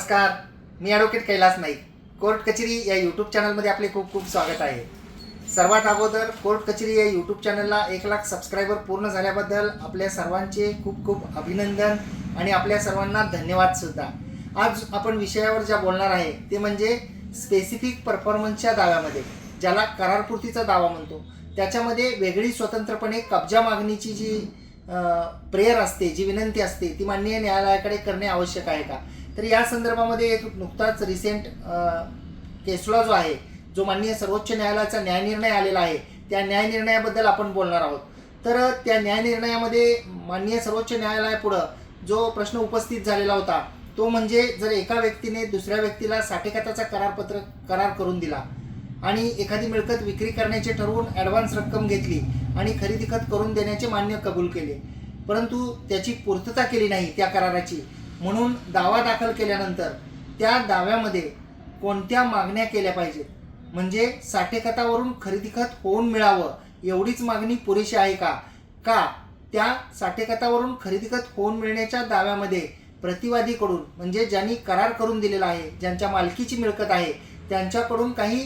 नमस्कार. मी advocate Kailas Naik. Court कचेरी या यूट्यूब चॅनलमध्ये आपले खूप खूप स्वागत आहे. सर्वात अगोदर कोर्ट कचेरी या यूट्यूब चॅनलला एक लाख सबस्क्रायबर पूर्ण झाल्याबद्दल आपल्या सर्वांचे खूप खूप अभिनंदन आणि आपल्या सर्वांना धन्यवाद सुद्धा. आज आपण विषयावर ज्या बोलणार आहे ते म्हणजे स्पेसिफिक परफॉर्मन्सच्या दाव्यामध्ये ज्याला करारपूर्तीचा दावा म्हणतो. त्याच्यामध्ये वेगळी स्वतंत्रपणे कब्जा मागणीची जी प्रेयर असते जी विनंती असते ती माननीय न्यायालयाकडे करणे आवश्यक आहे का? तर या संदर्भामध्ये एक नुकताच रिसेंट केसला जो आहे जो माननीय सर्वोच्च न्यायालयाचा न्यायनिर्णय आलेला आहे त्या न्यायनिर्णयाबद्दल आपण बोलणार आहोत. तर त्या न्यायनिर्णयामध्ये माननीय सर्वोच्च न्यायालयापुढं जो प्रश्न उपस्थित झालेला होता तो म्हणजे जर एका व्यक्तीने दुसऱ्या व्यक्तीला साठेखताचा करारपत्र करार करून दिला आणि एखादी मिळकत विक्री करण्याचे ठरवून ॲडव्हान्स रक्कम घेतली आणि खरेदी खत करून देण्याचे मान्य कबूल केले परंतु त्याची पूर्तता केली नाही त्या कराराची म्हणून दावा दाखल केल्यानंतर त्या दाव्यामध्ये कोणत्या मागण्या केल्या पाहिजेत? म्हणजे साठेखतावरून खरेदी खत होऊन मिळावं एवढीच मागणी पुरेशी आहे का? का त्या साठेखतावरून खरेदी खत होऊन मिळण्याच्या दाव्यामध्ये प्रतिवादीकडून म्हणजे ज्यांनी करार करून दिलेला आहे ज्यांच्या मालकीची मिळकत आहे त्यांच्याकडून काही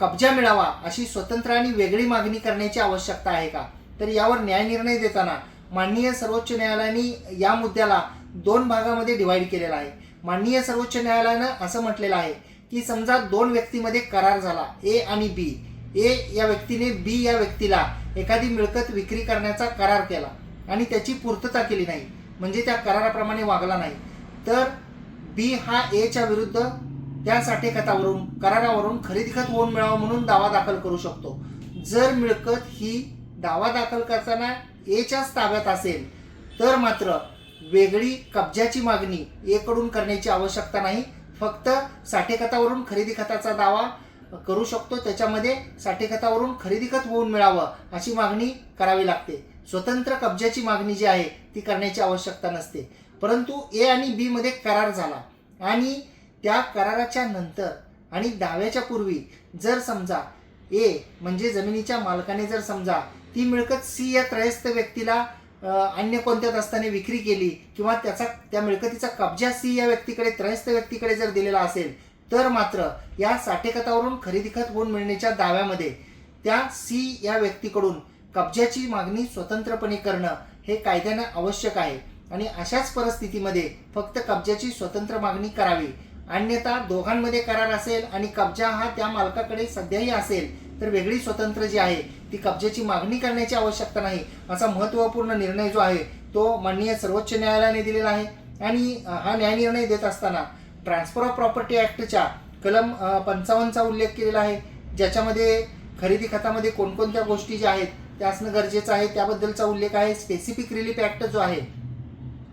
कब्जा मिळावा अशी स्वतंत्र आणि वेगळी मागणी करण्याची आवश्यकता आहे का? तर यावर न्यायनिर्णय देताना माननीय सर्वोच्च न्यायालयाने या मुद्द्याला दोन भागामध्ये डिवाईड केलेला आहे. माननीय सर्वोच्च न्यायालयानं असं म्हटलेलं आहे की समजा दोन व्यक्तीमध्ये करार झाला ए आणि बी ए या व्यक्तीने बी या व्यक्तीला एखादी मिळकत विक्री करण्याचा करार केला आणि त्याची पूर्तता केली नाही म्हणजे त्या कराराप्रमाणे वागला नाही तर बी हा एच्या विरुद्ध त्या साठेखतावरून करारावरून खरेदी खत होऊन मिळावं म्हणून दावा दाखल करू शकतो. जर मिळकत ही दावा दाखल करताना एच्याच ताब्यात असेल तर मात्र वेगळी कब्जाची मागणी एकडून करण्याची आवश्यकता नाही. फक्त साठेखतावरून खरेदी खताचा दावा करू शकतो. त्याच्यामध्ये साठेखतावरून खरेदी खत होऊन मिळावं अशी मागणी करावी लागते. स्वतंत्र कब्जाची मागणी जी आहे ती करण्याची आवश्यकता नसते. परंतु ए आणि बीमध्ये करार झाला आणि त्या कराराच्या नंतर आणि दाव्याच्या पूर्वी जर समजा ए म्हणजे जमिनीच्या मालकाने जर समजा ती मिळकत सी या त्रयस्थ व्यक्तीला अन्य कोणत्या दस्ताने विक्री केली किंवा त्याचा त्या मिळकतीचा कब्जा सी या व्यक्तीकडे त्रयस्थ व्यक्तीकडे जर दिलेला असेल तर मात्र या साठेखतावरून खरेदी खत होऊन मिळण्याच्या दाव्यामध्ये त्या सी या व्यक्तीकडून कब्जाची मागणी स्वतंत्रपणे करणं हे कायद्यानं आवश्यक आहे. आणि अशाच परिस्थितीमध्ये फक्त कब्जाची स्वतंत्र मागणी करावी. अन्यथा दोघांमध्ये करार असेल आणि कब्जा हा त्या मालकाकडे सध्याही असेल तर वेगळी स्वतंत्र जी आहे ती कब्जाची मागणी करण्याची आवश्यकता नाही. असा महत्त्वपूर्ण निर्णय जो आहे तो माननीय सर्वोच्च न्यायालयाने दिलेला आहे. आणि हा हा न्यायनिर्णय देत असताना ट्रान्सफर ऑफ प्रॉपर्टी ॲक्टच्या कलम पंचावन्नचा उल्लेख केलेला आहे. ज्याच्यामध्ये खरेदी खतामध्ये कोणकोणत्या गोष्टी ज्या आहेत त्या असणं गरजेचं आहे त्याबद्दलचा उल्लेख आहे. स्पेसिफिक रिलीफ ॲक्ट जो आहे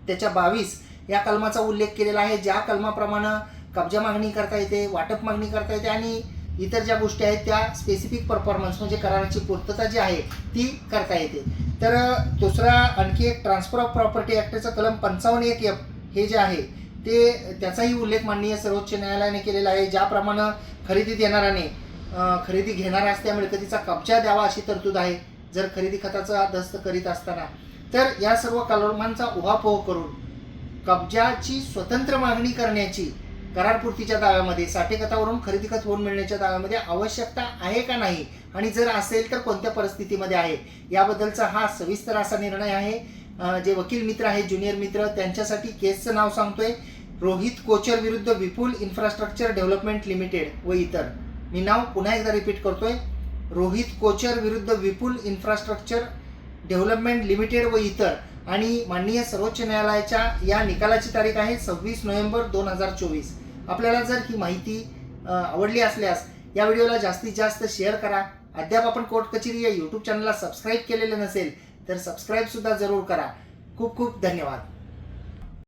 त्याच्या बावीस या कलमाचा उल्लेख केलेला आहे. ज्या कलमाप्रमाणे कब्जा मागणी करता येते वाटप मागणी करता येते आणि इतर ज्या गोष्टी आहेत त्या स्पेसिफिक परफॉर्मन्स म्हणजे कराराची पूर्तता जी आहे ती करता येते. तर दुसरा आणखी एक ट्रान्सफर ऑफ प्रॉपर्टी ॲक्टचं कलम पंचावन्न एक एफ हे जे आहे ते त्याचाही उल्लेख माननीय सर्वोच्च न्यायालयाने केलेला आहे ज्याप्रमाणे खरेदी देणाऱ्याने खरेदी घेणाऱ्यास त्या मिळकतीचा कब्जा द्यावा अशी तरतूद आहे जर खरेदी खताचा दस्त करीत असताना. तर या सर्व कलमांचा उहापोह करून कब्जाची स्वतंत्र मागणी करण्याची करारपूर्तीच्या दाव्यामध्ये साठेखतावरून खरेदी खत होऊन मिळण्याच्या दाव्यामध्ये आवश्यकता आहे का नाही? आणि जर असेल तर कोणत्या परिस्थितीमध्ये आहे? याबद्दलचा हा सविस्तर असा निर्णय आहे. जे वकील मित्र आहेत ज्युनियर मित्र त्यांच्यासाठी केसचं नाव सांगतोय. रोहित कोचर विरुद्ध विपुल इन्फ्रास्ट्रक्चर डेव्हलपमेंट लिमिटेड व इतर. मी नाव पुन्हा एकदा रिपीट करतोय. रोहित कोचर विरुद्ध विपुल इन्फ्रास्ट्रक्चर डेव्हलपमेंट लिमिटेड व इतर. आणि माननीय सर्वोच्च न्यायालयाच्या या निकालाची तारीख आहे सव्वीस नोव्हेंबर दोन हजार चोवीस. आपल्याला जर ही माहिती आवडली असल्यास या व्हिडिओला जास्तीत जास्त शेअर करा. अद्याप आपण कोर्ट कचेरी या यूट्यूब चॅनलला सबस्क्राईब केलेलं नसेल तर सबस्क्राईबसुद्धा जरूर करा. खूप खूप धन्यवाद.